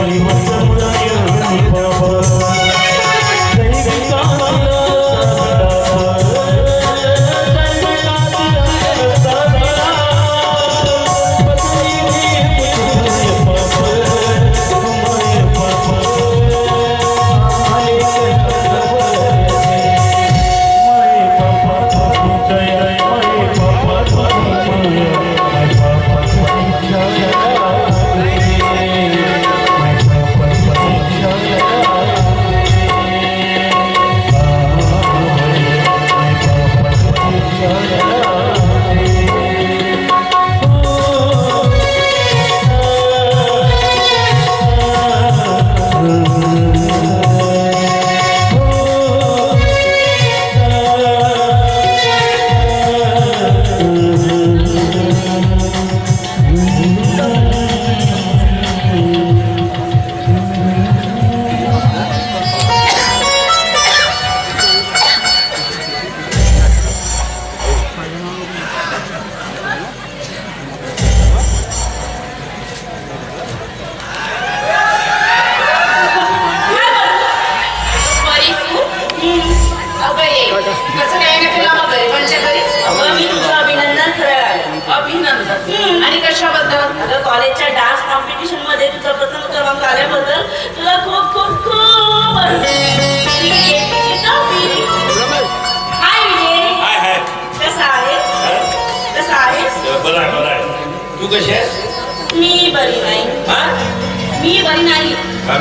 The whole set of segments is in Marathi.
Hollywood.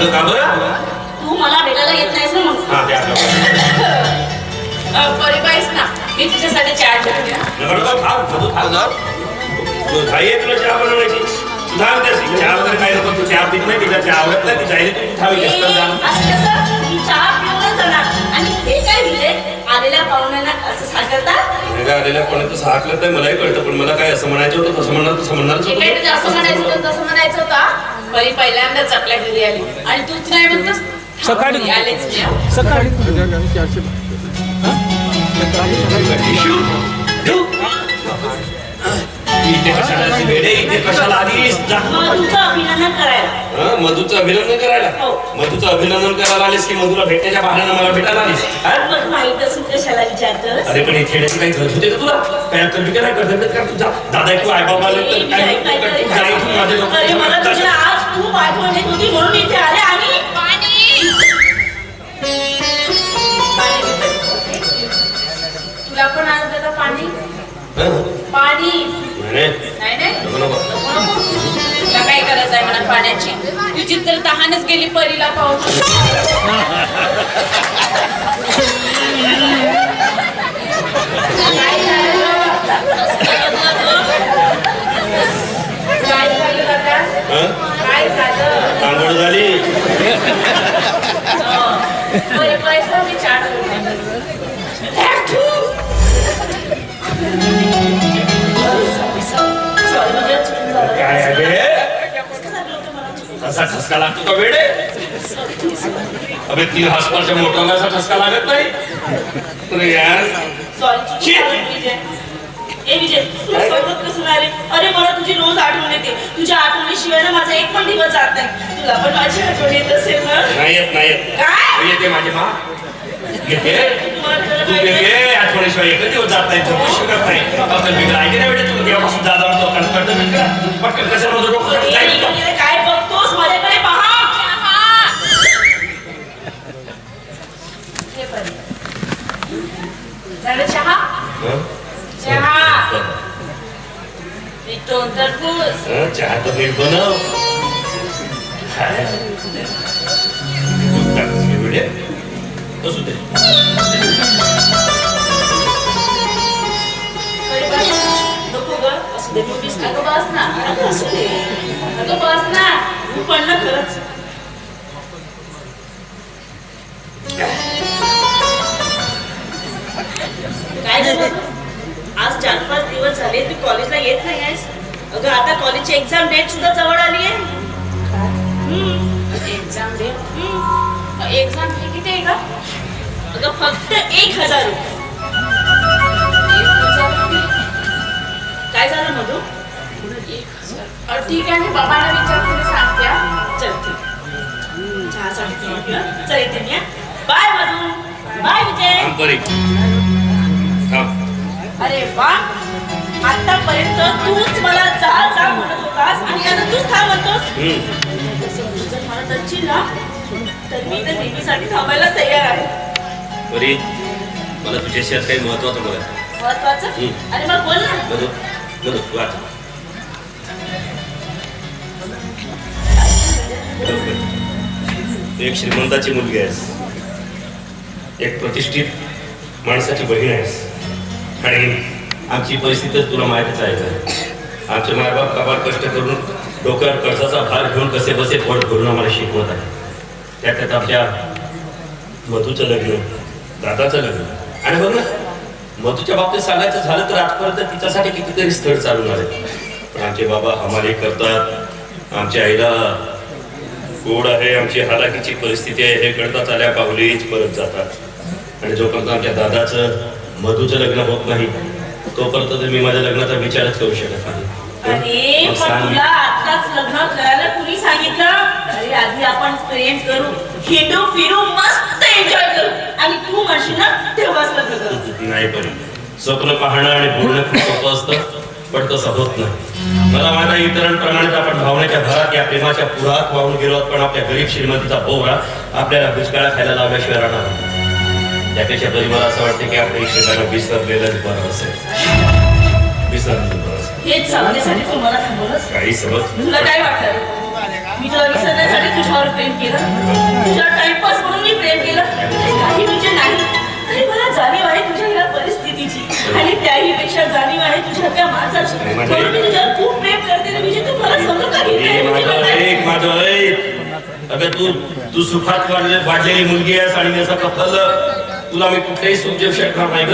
का बरं? तू मला भेटायला येत नाहीस ना म्हणून. हा ते आपलं मी तुझ्यासाठी हा. नगर घाई आहे तुला चहा बनवण्याची तू थांब त्याची चहा वगैरे काय नको तू चहा पित नाही तिला चहा आवडत नाही ती जाईल तू थांब ए, जास्त जा. असं कसं? मी चहा पिऊनच जाणार. आणि हे काय विजय आलेल्या पाहुण्यांना असं सांगतात नाही आलेल्या पण तसं हाकलत नाही मलाही कळतं पण मला काय असं म्हणायचं होतं तसं म्हणणार तसं म्हणणारच असं म्हणायचं होतं होतं तसं म्हणायचं होता परी पहिल्यांदाच आपल्या घरी आली. आणि तूच नाही म्हणतोस सकाळी- आलेच हा. सकाळी इथे कशाला इथे आलीस? जा. अभिनंदन. मधूचं अभिनंदन करायला हो. मधूचं अभिनंदन करायला आलीस की मधुला भेटण्याच्या बहाण्यानं मला भेटायला आलीस हा? मग माहीत असून कशाला विचारतोस अरे पण इथे काही गरज होते का तुला काय अक्कल बिकल आहे कर्तव्य का तुझा दादा किंवा आई बाबा आले तर काय काय- काय- काय- तू जा इथून माझ्या अरे मला तुझी डोक्यात. आज खूप आठवण येत होती म्हणून इथे आले आणि पाणी पाणी पिते. तुला पण हं? नाही, नाही नाही नको, नको. नको, नको. तुला काय गरज आहे म्हणा पाण्याची तुझी तर तहानच गेली परीला पाहून? हं? आंघोळ झाली? कसा ठसका लागतो का वेडे? अबे तीन हॉस्पिटलच्या मोटरला असा ठसका लागत नाही. अरे यार. ए विजय तुला कसं नाही रे अरे मला तुझी रोज आठवण येते. तुझ्या आठवणीशिवाय ना माझा एक पण दिवस जात नाही. तुला पण माझी आठवण येत असेल ना? नाही येत नाही येत. काय? येते माझी मा. येते. तू आठवणीशिवाय एकच दिवस जात नाही. झोपू शकत बेटे तू. दादा पटकन कसं डोकं काय माझ्याकडे पहा. झालं चहा? हं? चहा. तरबूज हं, चहा तर नीट बनव. असू दे. नको ग असू दे मोठीच नाही. अगं बस ना. अगं, असू दे. अगं बस ना. तू पण ना खरंच. काय झालं? आज चार पाच दिवस झाले तू कॉलेजला येत नाही आहेस? अगं आता कॉलेजची एक्झाम डेट सुद्धा जवळ आली आहे. एक्झाम हम्म. एक्झाम फी किती आहे का अगं फक्त एक हजार रुपये. काय झालं मधू? ठीक आहे मी थांब. अरे वा. आतापर्यंत तूच मला जा जा म्हणत होतास आणि आता तूच थांब म्हणतोस. तसं तू जर म्हणत असशील ना तर मी तर नेहमीसाठी थांबायला तयार आहे. मला तुझ्याशी आज काही महत्वाचं बोलायचं महत्वाचं. अरे मग बोल ना. एक श्रीमंताची मुलगी आहेस. एक प्रतिष्ठित माणसाची बहीण आहेस. आणि आमची परिस्थिती तुला माहीतच आहे का? आमचे मायबाप कबाड कष्ट करून डोक्यावर कर्जाचा भार घेऊन कसे बसे पोट भरून आम्हाला शिकवत आहे. त्यात त्यात आपल्या मधूचं लग्न दादाचं लग्न. आणि बघ ना मधूच्या बाबतीत सांगायचं झालं तर आजपर्यंत तिच्यासाठी कितीतरी स्थळ चालून आले पण आमचे बाबा हमाले करतात. आमच्या आईला गोड आहे आमची हालाकीची परिस्थिती आहे हे कळतात आल्या पाहुलीच परत जातात. आणि जोपर्यंत आमच्या दादाचं मधूचं लग्न होत नाही तोपर्यंत तर मी माझ्या लग्नाचा विचारच करू शकत नाही. अरे मग पण सांग. तुला आताच लग्न करायला कुणी सांगितलं? अरे आधी आपण प्रेम करू हिंडू फिरू मस्त एन्जॉय करू. आणि तू म्हणशील ना तेव्हाच लग्न करू. नाही स्वप्न पाहणं आणि बोलणं खूप सोपं असतं पण तसं होत नाही. मला माझ्या इतरांप्रमाणेच आपण भावनेच्या भरात या प्रेमाच्या पुरात वाहून गेलो आहोत, पण आपल्या गरीब श्रीमंतीचा बोवळा आपल्याला भुजकाळा खायला लावल्याशिवाय राहणार नाही. त्यापेक्षा तरी मला असं वाटतं की आपल्या एकमेकांना विसरलेलंच बरं असेल. विसरलेलं बरं असेल. हेच सांगण्यासाठी काही समज. तुला काय वाटलं? मी तुला विसरण्यासाठी तुझ्यावर प्रेम केलं. तुझ्या टाइमपास म्हणून मी प्रेम केलं. काही तुझे नाही. तरी मला जाणीव आहे तुझ्या या परिस्थितीची. आणि त्याही पेक्षा जाणीव आहे तुझ्या त्या माणसाची. म्हणून मी तुझ्यावर खूप प्रेम करते ना विजय तू मला समजून का घेत अगं तू तू सुखात वाढले वाढलेली मुलगी आहेस आणि असं कपल तुला मी कुठेही सुख देऊ शकणार नाही ग.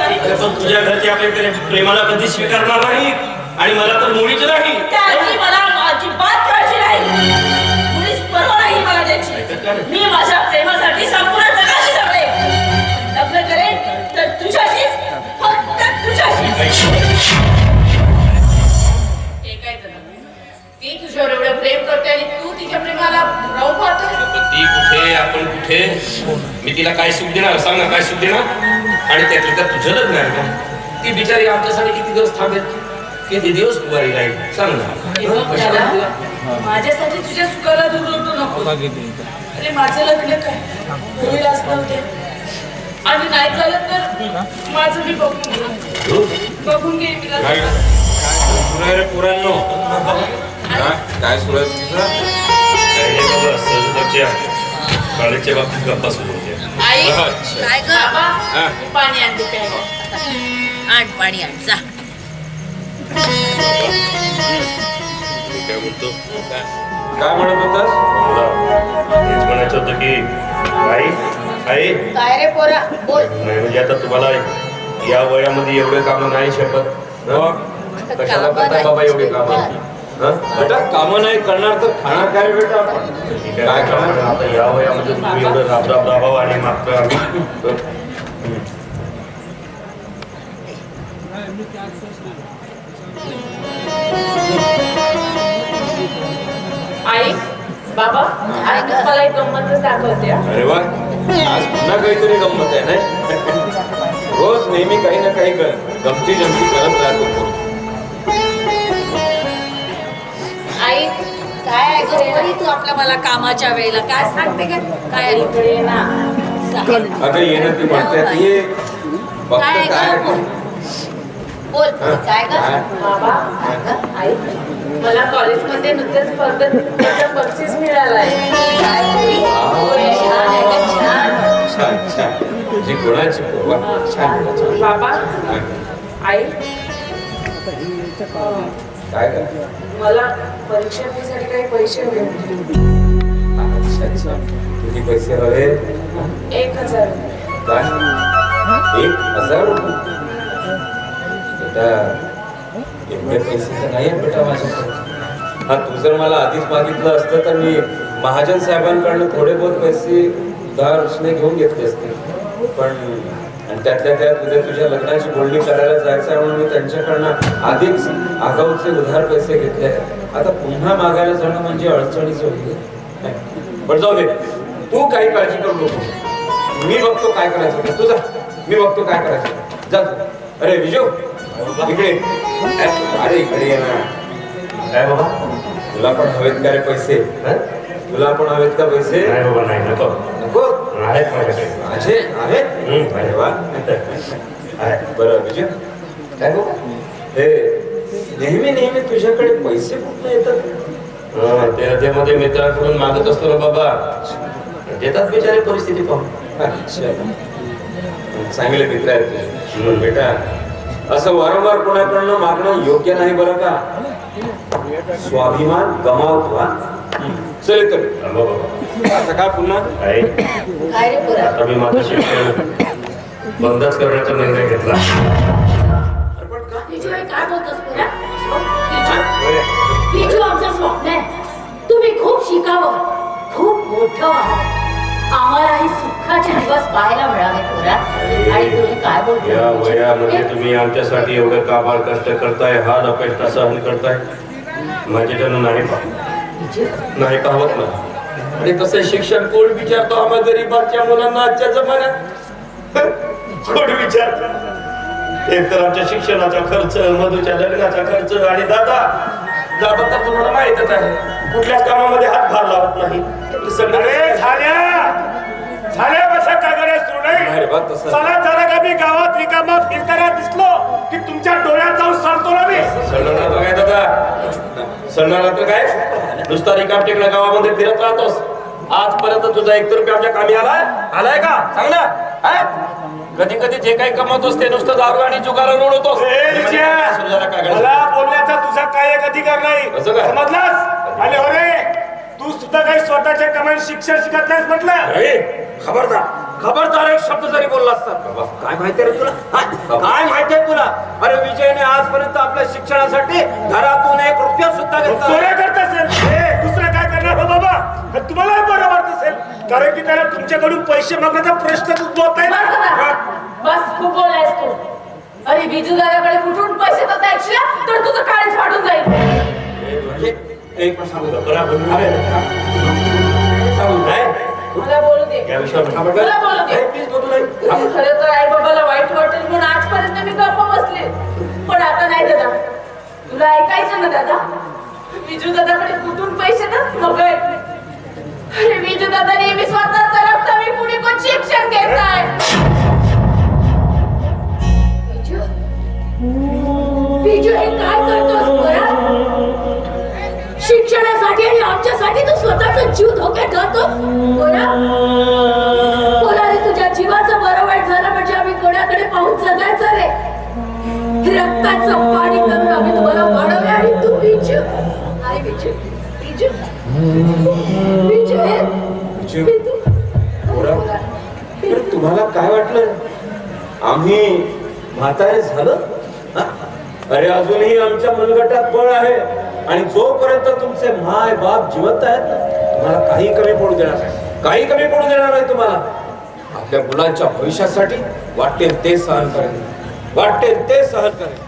आहे अगं, पण तुझ्या घरचे आपल्या प्रे- प्रेमाला कधी स्वीकारणार नाही? आणि मला तर मुळीच नाही. मला अजिबात काळजी नाही. मुळीच पर्वा नाही मला त्याची. मी तिला काय सुख देणार सांग ना काय सुख देणार? आणि त्यातलं तर तुझं लग्न आहे का ती बिचारी आमच्यासाठी किती दिवस थांबेल? किती दिवस उभारी राहील? सांग ना? माझ्यासाठी तुझ्या सुखाला दुर्लक्ष नको. अरे माझं लग्न काय? होईल असं नव्हते. आणि नाही झालं तर माझं मी बघून हो? बघून घेईन मी रे पोरांनो. हा? काय सुरू आहे तुझं काय नाही बाबा सहजच्या कॉलेजच्या बाबतीत गप्पा सुरू. आई. काय ग? हा. पाणी आणते प्यायला. आण पाणी आण जा. मी काय म्हणतो काय म्हणत होतास? मला हेच म्हणायचं होतं की आई आई. काय रे पोरा? बोल. नाही म्हणजे आता तुम्हाला या वयामध्ये एवढे कामं नाही शकत मग कशाला कामं करताय नाही बाबा एवढे. कामं? बेटा कामं नाही करणार तर खाणार काय बेटा आपण काय करणार आता या वयामध्ये तुम्ही एवढं राब राब राबावं आणि मात्र आई बाबा? मला एक गंमतच दाखवते हा. अरे वा आज पुन्हा काहीतरी गंमत आहे नाही रोज नेहमी काही ना काही कर गमती जमती करत राहतो आई काय पोरी तू आपल्या मला कामाच्या वेळेला? काय सांगते का काय? इकडे ना. अगं ये ना ती म्हणते ये. बघतो काय काय ग बोल. काय ग? काय? बाबा काय ग? आई मला कॉलेजमध्ये नृत्य स्पर्धेत त्याचं बक्षीस छान आहे छान. छान तुझी गुणाची पोर वा. छान छान. बाबा. आई. काय काय मला परीक्षा फीसाठी काही पैसे हवे होते अच्छा अच्छा किती पैसे हवे? एक हजार. काय? एक हजार रुपये? बेटा एवढे पैसे तर नाही आहेत बेटा माझ्याकडे. हा तू जर मला आधीच मागितलं असतं तर मी महाजन साहेबांकडनं थोडे बहुत पैसे उधार उसने घेऊन घेतले असते. पण त्यातल्या त्यात उद्या तुझ्या लग्नाची बोलणी करायला जायचं आहे म्हणून मी त्यांच्याकडनं आधीच आगाऊचे उधार पैसे घेतले. आता पुन्हा मागायला जाणं म्हणजे अडचणीचं होईल पण जाऊ दे. तू काही काळजी करू नको. मी बघतो काय करायचं ते. जा. मी बघतो काय करायचं जा. अरे विजू. इकडे. अरे इकडे ये ना. काय बाबा. तुला पण हवेत का रे पैसे? तुला पण हवेत का पैसे? नाही बाबा नाही नको. नको. आहेत माझ्याकडे माझे आहेत. अरे? वा. बरं विजय. काय हे नेहमी नेहमी तुझ्याकडे पैसे कुठले येतात? हं, ते त्यामध्ये मित्राकडून मागत असतो ना बाबा. देतात बिचारे परिस्थिती पाहून चांगले मित्र आहेत तुझे बेटा असं वारंवार कोणाकडनं मागणं योग्य नाही बरं का? स्वाभिमान गमावतो हा. चल तर आता पुन्हा? काय पोरा आता मी माझं शिक्षण बंदच करण्याचा निर्णय घेतला. काय बोलतोस पोरा आमचं स्वप्न आहे. तुम्ही खूप शिकावं खूप मोठं व्हावं. आम्हालाही सुखाचे दिवस पाहायला मिळावे पोरा आणि तुम्ही काय या वयामध्ये बोलतो तुम्ही आमच्यासाठी एवढं काबार कष्ट करताय? हाल अपेक्षा सहन करताय? माझ्याकडनं नाही पाहत. नाही पाहत मला आणि तसं शिक्षण कोण विचारतो? आम्हा गरीबाच्या मुलांना आजच्या जमान्यात? खोट विचार एक तर आमच्या शिक्षणाचा खर्च मधूच्या लग्नाचा खर्च आणि दादा दादा तर तुम्हाला माहितच आहे. कुठल्याच कामामध्ये हातभार लावत नाही. सगळे झाल्या! झाल्या बसा तसं. चला जरा का मी गावात रिकामा फिरताना दिसलो की तुमच्या डोळ्यात जाऊन सरतो ना मी. सळणार तर काय? नुसता रिकाम टेकडा गावामध्ये फिरत राहतोस. आजपर्यंत तुझा एक तर रुपया आमच्या कामी आलाय? आलाय का? सांग ना हा? कधी कधी जे काही कमवतोस ते नुसतं दारू आणि जुगारा रोडवतोस मला बोलण्याचा तुझा काय एक अधिकार नाही? समजलास? आणि हो रे तू सुद्धा काही स्वतःच्या कमाई शिक्षण शिकत नाहीस म्हटलं? खबरदार. खबरदार एक शब्द जरी बोलला असता काय माहितीये रे तुला? काय माहितीये तुला? अरे विजयने आजपर्यंत आपल्या शिक्षणासाठी घरातून एक रुपया सुद्धा घेतला चोऱ्या करत असेल? ए, दुसरं काय करणार हो बाबा? हे तुम्हाला बरं वाटत असेल. कारण की त्याला तुमच्याकडून पैसे मागण्याचा प्रश्न उद्भवत नाही बस ना करा. बस खूप बोलायस तू. अरे विजू दादाकडे कुठून पैसे देता ऐकशील तर तुझं काळीच फाटून जाईल. एक मिनिट सांगू बरं, मला बोलू दे. मला बोलू दे. प्लीज बोलू नाही. खरं तर आई बाबाला वाईट वाटेल म्हणून आजपर्यंत मी गप्प बसले. पण आता नाही दादा. तुला ऐकायचं ना दादा? विजू दादाकडे कुठून पैसे ना? मग अरे विजू दादा नेहमी स्वतःचा रक्त मी पुढे पण शिक्षण घेत आहे बिजू बिजू हे काय करतोस? बरा? आणि आमच्यासाठी तू स्वतःचा जीव धोक्यात घालतो बोला बोला रे तुझ्या जीवाचं बरं वाईट झालं म्हणजे आम्ही कोणाकडे पाहून जगायचं रे? रक्ताचं पाणी करून आम्ही तुम्हाला वाढवले आणि तू बिजू अरे बिजू हे. तुम्हाला काय वाटलं? आम्ही म्हातारे झालं? अरे अजूनही आमच्या मनगटात बळ आहे. आणि जोपर्यंत तुमचे माय बाप जिवंत आहेत ना तुम्हाला काही कमी पडू देणार नाही. काही कमी पडू देणार नाही तुम्हाला. आपल्या मुलांच्या भविष्यासाठी वाटेल ते सहन करेल वाटेल ते सहन करेल